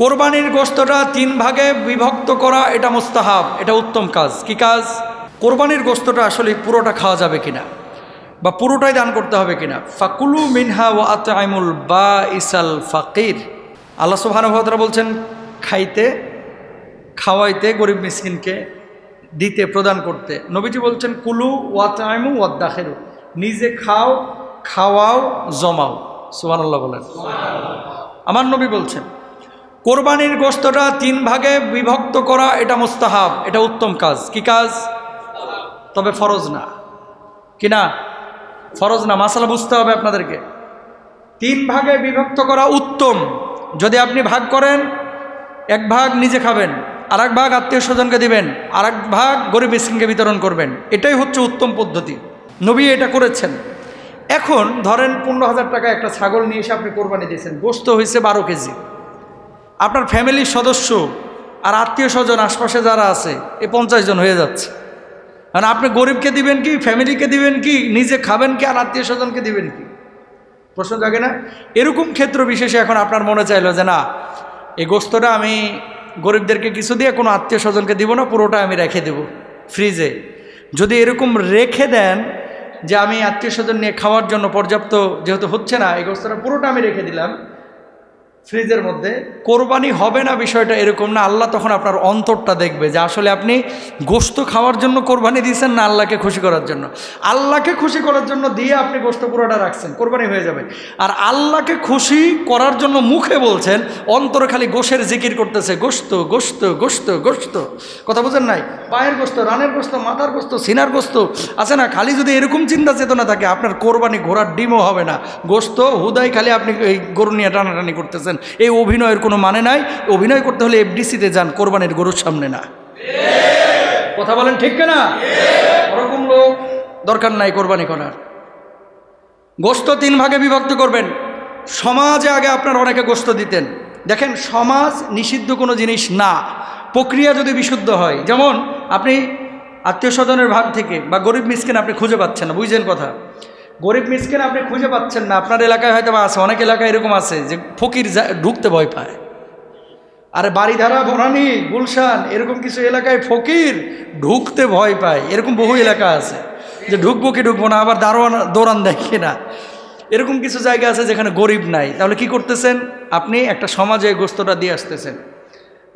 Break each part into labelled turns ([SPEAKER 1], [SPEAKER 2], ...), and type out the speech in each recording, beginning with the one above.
[SPEAKER 1] কোরবানির গোস্তটা তিন ভাগে বিভক্ত করা এটা মুস্তাহাব এটা উত্তম কাজ। কি কাজ? কোরবানির গোস্তটা আসলে পুরোটা খাওয়া যাবে কিনা? বা পুরোটাই দান করতে হবে কিনা? ফাকুলু মিনহা ও আতআইমুল বা ইসাল ফাকির। আল্লাহ সুবহানাহু বলছেন খাইতে খাওয়াইতে গরিব মিসকিনকে দিতে প্রদান করতে। নবীজি বলছেন কুলু ওয়াতাইমু ওয়াদ্দাখেরু নিজে খাও খাওয়াও জমাও। সুবহানাল্লাহ বলেন। আমার নবী বলছেন কোরবানির গোস্তটা তিন ভাগে বিভক্ত করা, এটা মুস্তাহাব, এটা উত্তম কাজ। কি কাজ? তবে ফরজ না। কি না? ফরজ না, মাসালা বুঝতে হবে আপনাদেরকে। তিন ভাগে বিভক্ত করা উত্তম। যদি আপনি ভাগ করেন, এক ভাগ নিজে খাবেন আর এক ভাগ আত্মীয় স্বজনকে দিবেন আর এক ভাগ গরিব মিসকিনকে বিতরণ করবেন, এটাই হচ্ছে উত্তম পদ্ধতি। নবী এটা করেছেন। এখন ধরেন পনেরো হাজার টাকা একটা ছাগল নিয়ে এসে আপনি কোরবানি দিয়েছেন গোস্ত হয়েছে বারো কেজি। আপনার ফ্যামিলির সদস্য আর আত্মীয় স্বজন, আশপাশে যারা আছে, এ পঞ্চাশ জন হয়ে যাচ্ছে। মানে আপনি গরিবকে দিবেন কি, ফ্যামিলিকে দিবেন কি, নিজে খাবেন কি, আর আত্মীয় স্বজনকে দিবেন কি? প্রশ্ন জাগে না? এরকম ক্ষেত্র বিশেষে এখন আপনার মনে চাইলো যে না, এই গোস্তটা আমি গরিবদেরকে কিছু দিয়ে কোনো আত্মীয় স্বজনকে দিব না, পুরোটা আমি রেখে দেব ফ্রিজে যদি এরকম রেখে দেন যে আমি আত্মীয় স্বজন নিয়ে খাওয়ার জন্য পর্যাপ্ত যেহেতু হচ্ছে না, এই গোস্তটা পুরোটা আমি রেখে দিলাম ফ্রিজের মধ্যে। কোরবানি হবে না বিষয়টা এরকম না, আল্লাহ তখন আপনার অন্তরটা দেখবে যে আসলে আপনি গোস্ত খাওয়ার জন্য কোরবানি দিয়েছেন না আল্লাহকে খুশি করার জন্য। আল্লাহকে খুশি করার জন্য দিয়ে আপনি গোস্ত পুরোটা রাখছেন, কোরবানি হয়ে যাবে। আর আল্লাহকে খুশি করার জন্য মুখে বলছেন, অন্তরে খালি গোশের জিকির করতেছে গোস্ত গোস্ত গোস্ত গোস্ত কথা বুঝেন নাই? পায়ের গোস্ত রানের গোস্ত মাথার গোস্ত সিনার গোস্ত আছে না? খালি যদি এরকম চিন্তা চেতনা থাকে, আপনার কোরবানি ঘোড়ার ডিমও হবে না। গোস্ত হুদাই খালি আপনি এই গরু নিয়ে টানাটানি করতেছেন। এই অভিনয়ের কোনো মানে নাই। অভিনয় করতে হলে এফডিসিতে যান, কোরবানির গরুর সামনে না। কথা বলেন ঠিক না ওরকম লোক দরকার নাই কোরবানি করার। গোস্ত তিন ভাগে বিভক্ত করবেন। সমাজে আগে আপনার অনেকে গোস্ত দিতেন। দেখেন, সমাজ নিষিদ্ধ কোনো জিনিস না। প্রক্রিয়া যদি বিশুদ্ধ হয়, যেমন আপনি আত্মীয় স্বজনের ভাগ থেকে বা গরিব মিসকিন আপনি খুঁজে পাচ্ছেন না, বুঝছেন কথা? গরিব মিসকিন আপনি খুঁজে পাচ্ছেন না। আপনার এলাকায় হয়তো বা আছে, অনেক এলাকায় এরকম আছে যে ফকির ঢুকতে ভয় পায়। আরে বাড়িধারা, বনানি, গুলশান, এরকম কিছু এলাকায় ফকির ঢুকতে ভয় পায়। এরকম বহু এলাকা আছে যে ঢুকবো কি ঢুকবো না, আবার দারোয়ান, দৌড়ান দেখে না। এরকম কিছু জায়গা আছে যেখানে গরিব নাই। তাহলে কি করতেছেন? আপনি একটা সমাজে গোস্তটা দিয়ে আসতেছেন।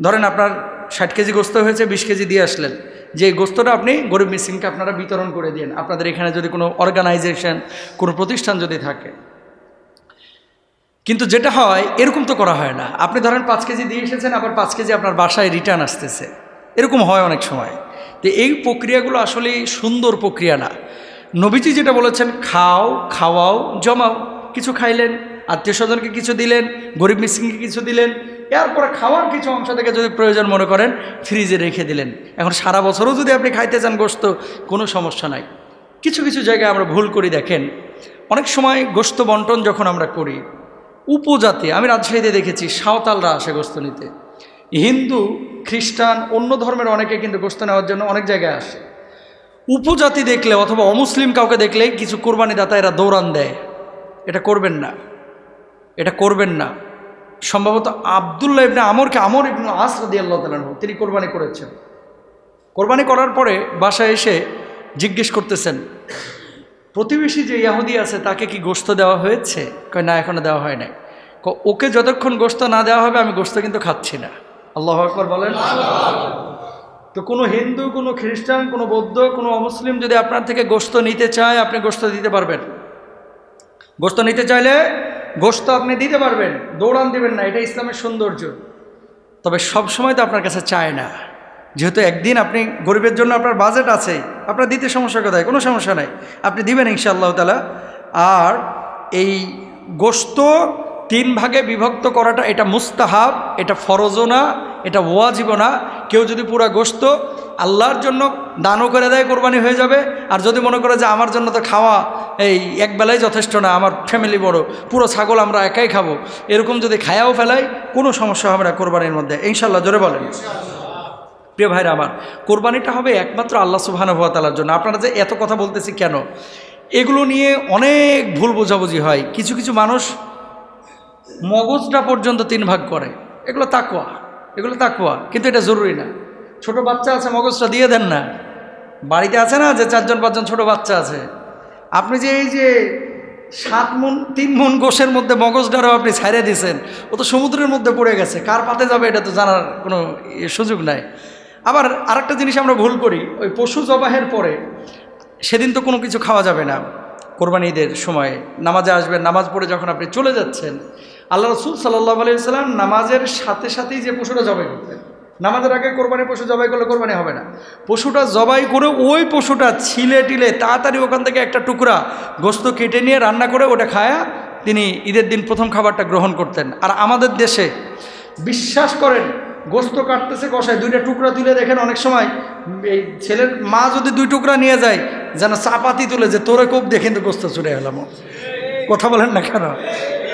[SPEAKER 1] ধরেন আপনার ষাট কেজি গোস্ত হয়েছে, বিশ কেজি দিয়ে আসলেন। যে গোস্তটা আপনি গরিব মিসিংকে আপনারা বিতরণ করে দিন আপনাদের এখানে যদি কোনো অর্গানাইজেশন কোনো প্রতিষ্ঠান যদি থাকে। কিন্তু যেটা হয়, এরকম তো করা হয় না। আপনি ধরেন পাঁচ কেজি দিয়ে এসেছেন, আবার পাঁচ কেজি আপনার বাসায় রিটার্ন আসতেছে। এরকম হয় অনেক সময়। তো এই প্রক্রিয়াগুলো আসলে সুন্দর প্রক্রিয়া না। নবীজি যেটা বলেছেন, খাও, খাওয়াও, জমাও। কিছু খাইলেন আত্মীয় স্বজনকে কিছু দিলেন, গরিব মিসিংকে কিছু দিলেন এরপরে খাওয়ার কিছু অংশ থেকে যদি প্রয়োজন মনে করেন, ফ্রিজে রেখে দিলেন। এখন সারা বছরও যদি আপনি খাইতে চান গোস্ত কোনো সমস্যা নাই। কিছু কিছু জায়গায় আমরা ভুল করি, দেখেন। অনেক সময় গোস্ত বন্টন যখন আমরা করি, উপজাতি, আমি রাজশাহীতে দেখেছি, সাঁওতালরা আসে গোস্ত নিতে। হিন্দু, খ্রিস্টান, অন্য ধর্মের অনেকে কিন্তু গোস্ত নেওয়ার জন্য অনেক জায়গায় আসে। উপজাতি দেখলে অথবা অমুসলিম কাউকে দেখলে কিছু কোরবানি দাতা এরা দৌড়ান দেয়। এটা করবেন না। এটা করবেন না। সম্ভবত আবদুল্লাহ ইবনে আমরকে আমর ইবনু আস রাদি আল্লাহ তালানহ তিনি কোরবানি করেছেন। কোরবানি করার পরে বাসায় এসে জিজ্ঞেস করতেছেন, প্রতিবেশী যে ইয়াহুদি আছে, তাকে কি গোস্ত দেওয়া হয়েছে? কয়, না, এখনও দেওয়া হয় নাই। ওকে যতক্ষণ গোস্ত না দেওয়া হবে, আমি গোস্ত কিন্তু খাচ্ছি না। আল্লাহ আকবর বলেন। তো কোনো হিন্দু, কোনো খ্রিস্টান, কোনো বৌদ্ধ, কোনো অমুসলিম যদি আপনার থেকে গোস্ত নিতে চায়, আপনি গোস্ত দিতে পারবেন। গোস্ত নিতে চাইলে গোস্ত আপনি দিতে পারবেন, দৌড়ান দেবেন না, এটা ইসলামের সৌন্দর্য। তবে সব সময় তো আপনার কাছে চায় না। যেহেতু একদিন আপনি গরিবের জন্য আপনার বাজেট আছে, আপনার দিতে সমস্যা কোথায়? কোনো সমস্যা নাই। আপনি দিবেন ইনশাআল্লাহ তালা আর এই গোস্ত তিন ভাগে বিভক্ত করাটা, এটা মুস্তাহাব, এটা ফরজও না, এটা ওয়াজিবও না। কেউ যদি পুরা গোস্ত আল্লাহর জন্য দানও করে দেয়, কোরবানি হয়ে যাবে। আর যদি মনে করে যে আমার জন্য তো খাওয়া এই একবেলাই যথেষ্ট না, আমার ফ্যামিলি বড়, পুরো ছাগল আমরা একাই খাব। এরকম যদি খায়াও ফেলাই, কোনো সমস্যা হবে না কোরবানির মধ্যে। ইনশাল্লাহ জোরে বলেন। প্রিয় ভাইরা আমার, কোরবানিটা হবে একমাত্র আল্লাহ সুবাহানুভাতালার জন্য। আপনারা যে এত কথা বলতেছি কেন? এগুলো নিয়ে অনেক ভুল বোঝাবুঝি হয়। কিছু কিছু মানুষ মগজটা পর্যন্ত তিন ভাগ করে। এগুলো তাকুয়া এগুলো তাকুয়া কিন্তু এটা জরুরি না। ছোট বাচ্চা আছে, মগজটা দিয়ে দেন না। বাড়িতে আছে না যে চারজন পাঁচজন ছোট বাচ্চা আছে? আপনি যে এই যে সাত মন, তিন মন গোষের মধ্যে মগজটারও আপনি ছাইড়ে দিয়েছেন, ও তো সমুদ্রের মধ্যে পড়ে গেছে, কার পাতে যাবে এটা তো জানার কোনো সুযোগ নাই। আবার আরেকটা জিনিস আমরা ভুল করি, ওই পশু জবাহের পরে সেদিন তো কোনো কিছু খাওয়া যাবে না কোরবানি ঈদের সময়। নামাজে আসবেন, নামাজ পড়ে যখন আপনি চলে যাচ্ছেন, আল্লাহ রসুল সাল্লাহ আলাইসাল্লাম নামাজের সাথে সাথেই যে পশুরা জবাই করতেন। নামাজের আগে কোরবানি পশু জবাই করলে কোরবানি হবে না। পশুটা জবাই করে ওই পশুটা ছিলে টিলে তাড়াতাড়ি ওখান থেকে একটা টুকরা গোস্ত কেটে নিয়ে রান্না করে ওটা খায়া তিনি ঈদের দিন প্রথম খাবারটা গ্রহণ করতেন। আর আমাদের দেশে বিশ্বাস করেন, গোস্ত কাটতেছে কষায়, দুইটা টুকরা তুলে দেখেন অনেক সময় এই ছেলের মা যদি দুই টুকরা নিয়ে যায়, যেন চাপাতি তুলে যে তোরে কোপ দেখে কিন্তু গোস্ত ছুটে এলাম। কথা বলেন না কেন?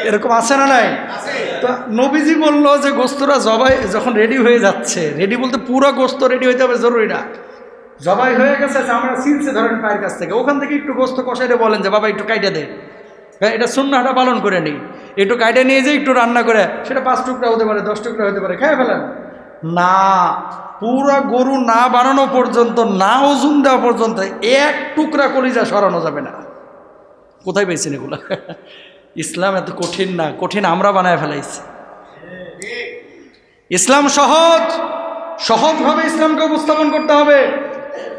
[SPEAKER 1] এরকম আছে না নাই? তো নবীজি বলল যে গোস্তরা জবাই যখন রেডি হয়ে যাচ্ছে রেডি বলতে পুরো গোস্ত রেডি হইতে হবে, জরুরি না। জবাই হয়ে গেছে আমরা সিলছে ধরেন পায়ের কাছ থেকে, ওখান থেকে একটু গোস্ত কষাইতে বলেন যে, বাবা, একটু কাইটে দে। এটা সুন্নাটা পালন করে নিই। একটু কাইটে নিয়ে যে একটু রান্না করে, সেটা পাঁচ টুকরা হতে পারে, দশ টুকরা হতে পারে, খেয়ে ফেলেন। না, পুরা গরু না বানানো পর্যন্ত, না ওজন দেওয়া পর্যন্ত এক টুকরা কলিজা সরানো যাবে না। কোথায় পেয়েছেন এগুলো? ইসলাম এত কঠিন না, কঠিন আমরা বানায় ফেলাইছি। ইসলাম সহজ, সহজভাবে ইসলামকে উপস্থাপন করতে হবে,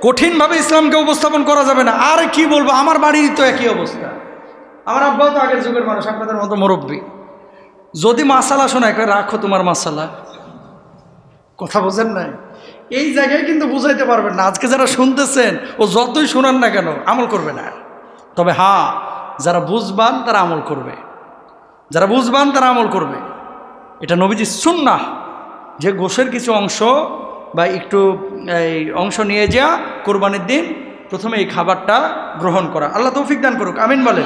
[SPEAKER 1] কঠিনভাবে ইসলামকে উপস্থাপন করা যাবে না। আর কি বলব, আমার বাড়ির তো একই অবস্থা। আমার আব্বাও তো আগের যুগের মানুষ, আপনাদের মতো মুরব্বী। যদি মাসালা শোনায় রাখো তোমার মাসালা। কথা বোঝেন নাই? এই জায়গায় কিন্তু বুঝাইতে পারবেন না। আজকে যারা শুনতেছেন, ও যতই শোনান না কেন, আমল করবে না। তবে হ্যাঁ যারা বুঝবান তারা আমল করবে। যারা বুঝবান তারা আমল করবে। এটা নবীজি সুন্না যে গোশের কিছু অংশ বা একটু, এই অংশ নিয়ে যাওয়া কোরবানির দিন, প্রথমে এই খাবারটা গ্রহণ করা। আল্লাহ তৌফিক দান করুক, আমিন বলেন।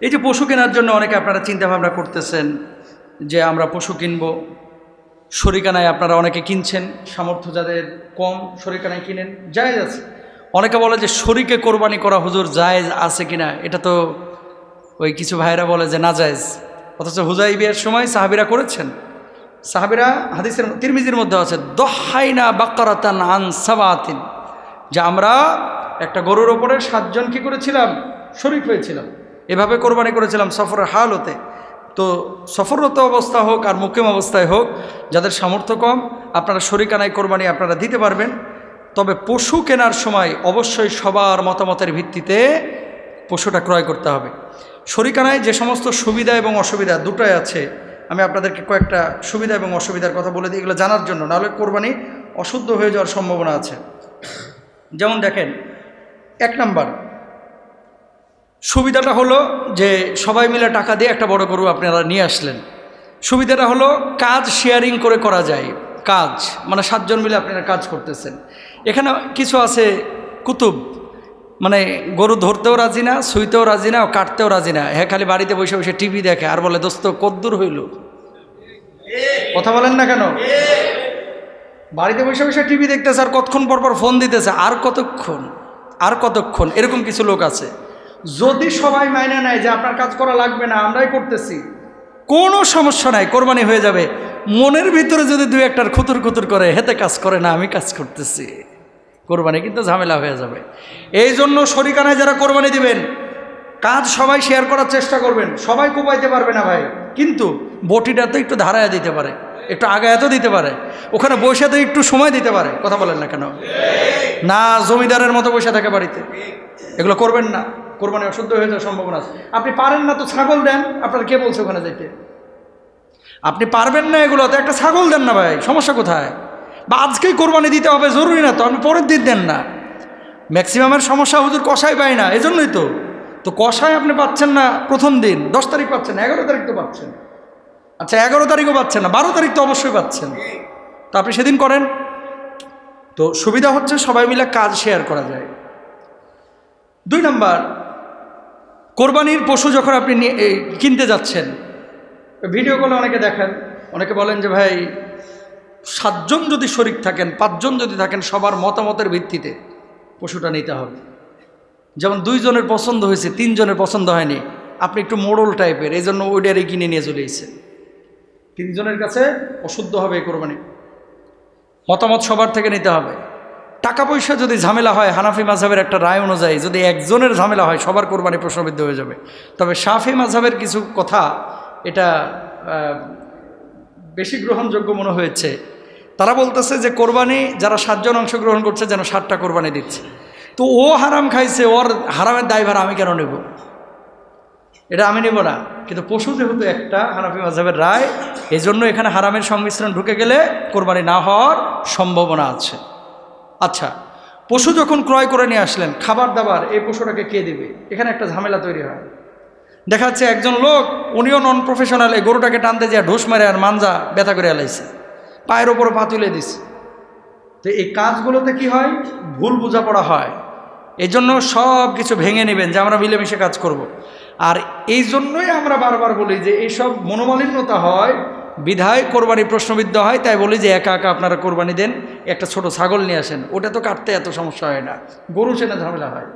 [SPEAKER 1] এই যে পশু কেনার জন্য অনেকে আপনারা চিন্তা ভাবনা করতেছেন যে আমরা পশু কিনব। শরিকানায় আপনারা অনেকে কিনছেন, সামর্থ্য যাদের কম শরিকানায় কিনেন, জায়েজ আছে। অনেকে বলে যে শরিকে কোরবানি করা হুজুর জায়েজ আছে কিনা? এটা তো ওই কিছু ভাইরা বলে যে না জায়েজ। অথচ হুজাই বিয়ের সময় সাহাবিরা করেছেন। সাহাবিরা হাদিসের তিরমিজির মধ্যে আছে, দহাইনা বাক্কারাতান আন সাবাতিন। যে আমরা একটা গরুর ওপরে সাতজন কি করেছিলাম? শরিক হয়েছিলাম। এভাবে কোরবানি করেছিলাম সফরের হালতে। তো সফররত অবস্থা হোক আর মুকিম অবস্থায় হোক, যাদের সামর্থ্য কম, আপনারা শরিকানায় কোরবানি আপনারা দিতে পারবেন। তবে পশু কেনার সময় অবশ্যই সবার মতামতের ভিত্তিতে পশুটা ক্রয় করতে হবে। শরিকানায় যে সমস্ত সুবিধা এবং অসুবিধা দুটোই আছে, আমি আপনাদেরকে কয়েকটা সুবিধা এবং অসুবিধার কথা বলে দিই, এগুলো জানার জন্য। নাহলে কোরবানি অশুদ্ধ হয়ে যাওয়ার সম্ভাবনা আছে। যেমন দেখেন, এক নাম্বার, সুবিধাটা হলো যে সবাই মিলে টাকা দিয়ে একটা বড় গরু আপনারা নিয়ে আসলেন। সুবিধাটা হলো কাজ শেয়ারিং করে করা যায়। কাজ মানে সাতজন মিলে আপনারা কাজ করতেছেন। এখানে কিছু আছে কুতুব। মানে গরু ধরতেও রাজি না, শুইতেও রাজি না, কাটতেও রাজি না। হ্যাঁ খালি বাড়িতে বসে বসে টিভি দেখে। আর বলে, দোস্ত কদ্দূর হইল? কথা বলেন না কেন? বাড়িতে বসে বসে টিভি দেখতেছে, আর কতক্ষণ পর পর ফোন দিতেছে। আর কতক্ষণ? আর কতক্ষণ? এরকম কিছু লোক আছে। যদি সবাই মাইনে নেয় যে আপনার কাজ করা লাগবে না, আমরাই করতেছি। কোনো সমস্যা নাই, কোরবানি হয়ে যাবে। মনের ভিতরে যদি দু একটার খুতুর খুতুর করে, হেতে কাজ করে না, আমি কাজ করতেছি। কোরবানি, কিন্তু ঝামেলা হয়ে যাবে। এই জন্য শরিকানায় যারা কোরবানি দিবেন, কাজ সবাই শেয়ার করার চেষ্টা করবেন। সবাই কোপাইতে পারবে না ভাই। কিন্তু বটিটা তো একটু ধারায় দিতে পারে, একটু আগায়াতও দিতে পারে। ওখানে বসে তো একটু সময় দিতে পারে, কথা বলেন না কেন? না জমিদারের মতো বসে থাকে বাড়িতে। এগুলো করবেন না। কোরবানি অশুদ্ধ হয়ে যাওয়ার সম্ভাবনা আছে। আপনি পারেন না তো ছাগল দেন, আপনার কে বলছে ওখানে যাইতে? আপনি পারবেন না এগুলো তো একটা ছাগল দেন না ভাই, সমস্যা কোথায়? বা আজকেই কোরবানি দিতে হবে, জরুরি না তো আপনি পরের দিন দেন না। ম্যাক্সিমামের সমস্যা হুজুর কষাই পায় না, এজন্যই তো। তো কষাই আপনি পাচ্ছেন না প্রথম দিন, দশ তারিখ পাচ্ছেন এগারো তারিখ তো পাচ্ছেন। আচ্ছা এগারো তারিখও পাচ্ছেন না, বারো তারিখ তো অবশ্যই পাচ্ছেন। তো আপনি সেদিন করেন। তো সুবিধা হচ্ছে সবাই মিলে কাজ শেয়ার করা যায়। দুই নাম্বার, কোরবানির পশু যখন আপনি কিনতে যাচ্ছেন, ভিডিও কলে অনেকে দেখেন, অনেকে বলেন যে ভাই সাতজন যদি শরিক থাকেন, পাঁচজন যদি থাকেন, সবার মতামতের ভিত্তিতে পশুটা নিতে হবে। যেমন দুইজনের পছন্দ হয়েছে, তিনজনের পছন্দ হয়নি, আপনি একটু মোড়ল টাইপের এই জন্য ওইটারই কিনে নিয়ে চলে এসেছেন। তিনজনের কাছে অশুদ্ধ হবে এই কোরবানি। মতামত সবার থেকে নিতে হবে। টাকা পয়সা যদি ঝামেলা হয়, হানাফি মাঝাবের একটা রায় অনুযায়ী যদি একজনের ঝামেলা হয়, সবার কোরবানি প্রশ্নবিদ্ধ হয়ে যাবে। তবে শাফি মাঝাবের কিছু কথা, এটা বেশি গ্রহণযোগ্য মনে হয়েছে। তারা বলতেছে যে কোরবানি, যারা সাতজন অংশগ্রহণ করছে যেন সাতটা কোরবানি দিচ্ছে। তো ও হারাম খাইছে, ওর হারামের দায়ভার আমি কেন নেব? এটা আমি নেব না। কিন্তু পশু যেহেতু একটা, হানাফি মাঝহের রায় এই জন্য এখানে হারামের সংমিশ্রণ ঢুকে গেলে কোরবানি না হওয়ার সম্ভাবনা আছে। আচ্ছা পশু যখন ক্রয় করে নিয়ে আসলেন, খাবার দাবার, এই পশুটাকে কে দেবে? এখানে একটা ঝামেলা তৈরি হয়। দেখা যাচ্ছে একজন লোক, উনিও নন প্রফেশনাল এই গরুটাকে টানতে যায় ঢোস মারে আর মাঞ্জা ব্যথা করে এলাইছে। পায়ের ওপর পা তুলে দিছে তো এই কাজগুলোতে কি হয়? ভুল বোঝাপড়া হয়। এই জন্য সব কিছু ভেঙে নেবেন যে আমরা মিলেমিশে কাজ করব। আর এই জন্যই আমরা বারবার বলি যে এইসব মনোমালিন্যতা হয়, বিধায় কোরবানি প্রশ্নবিদ্ধ হয়, তাই বলি যে একা একা আপনারা কোরবানি দেন, একটা ছোট ছাগল নিয়ে আসেন। ওটা তো কাটতে এত সমস্যা হয় না। গরু সেটা ঝামেলা হয়।